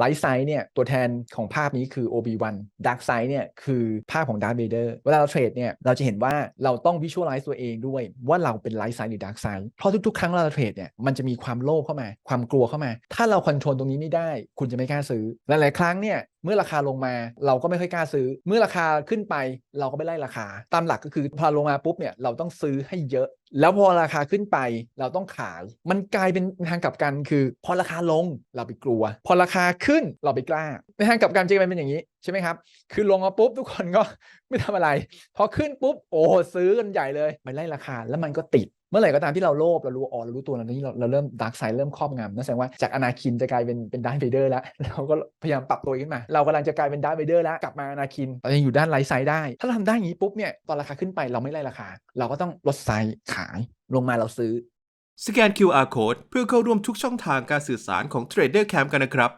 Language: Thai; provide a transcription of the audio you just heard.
ไลท์ไซด์เนี่ยตัวแทนของภาพนี้คือ OB1 Dark Side เนี่ยคือภาพของ Darth Vader เวลาเราเทรดเนี่ยเราจะเห็นว่าเราต้องวิชวลไลซ์ตัวเองด้วยว่าเราเป็นไลท์ไซด์หรือ Dark Side เพราะทุกๆ ครั้งเวลาเราเทรดเนี่ยมันจะมีความโลภเข้ามา ความกลัวเข้ามา ถ้าเราคอนโทรลตรงนี้ไม่ได้ คุณจะไม่กล้าซื้อหลายๆครั้งเนี่ย เมื่อราคาลงมาเราก็ไม่ค่อยกล้าซื้อ เมื่อราคาขึ้นไปเราก็ไม่ไล่ราคา ตามหลักก็คือพอลงมาปุ๊บเนี่ยเราต้องซื้อให้เยอะ แล้วพอราคาขึ้นไปเราต้องขาย มันกลายเป็นทางกลับกันคือ พอราคาลงเราไปกลัว พอราคาขึ้นเราไปกล้า ในทางกลับกันจะเป็นอย่างนี้ใช่ไหมครับ คือลงมาปุ๊บทุกคนก็ไม่ทำอะไร พอขึ้นปุ๊บโอ้ซื้อกันใหญ่เลยไปไล่ราคาแล้วมันก็ติด เมื่อไหร่ก็ตามที่เราโลภเรารู้อ๋อเรารู้ตัวแล้วนี่เราเราเริ่มดาร์กไซด์เริ่มครอบงำนั่นแสดงว่าจากอนาคินจะกลายเป็นเป็นดาร์ธเวเดอร์แล้ว เราก็พยายามปรับตัวขึ้นมา เรากำลังจะกลายเป็นดาร์ธเวเดอร์แล้วกลับมาอนาคินเรายังอยู่ด้านไลท์ไซด์ได้ ถ้าเราทำได้อย่างนี้ปุ๊บเนี่ยตอนราคาขึ้นไปเราไม่ไล่ราคา เราก็ต้องลดไซด์ขายลงมาเราซื้อสแกน QR Code เพื่อเข้าร่วมทุกช่องทางการสื่อสารของ Trader Camp กันนะครับ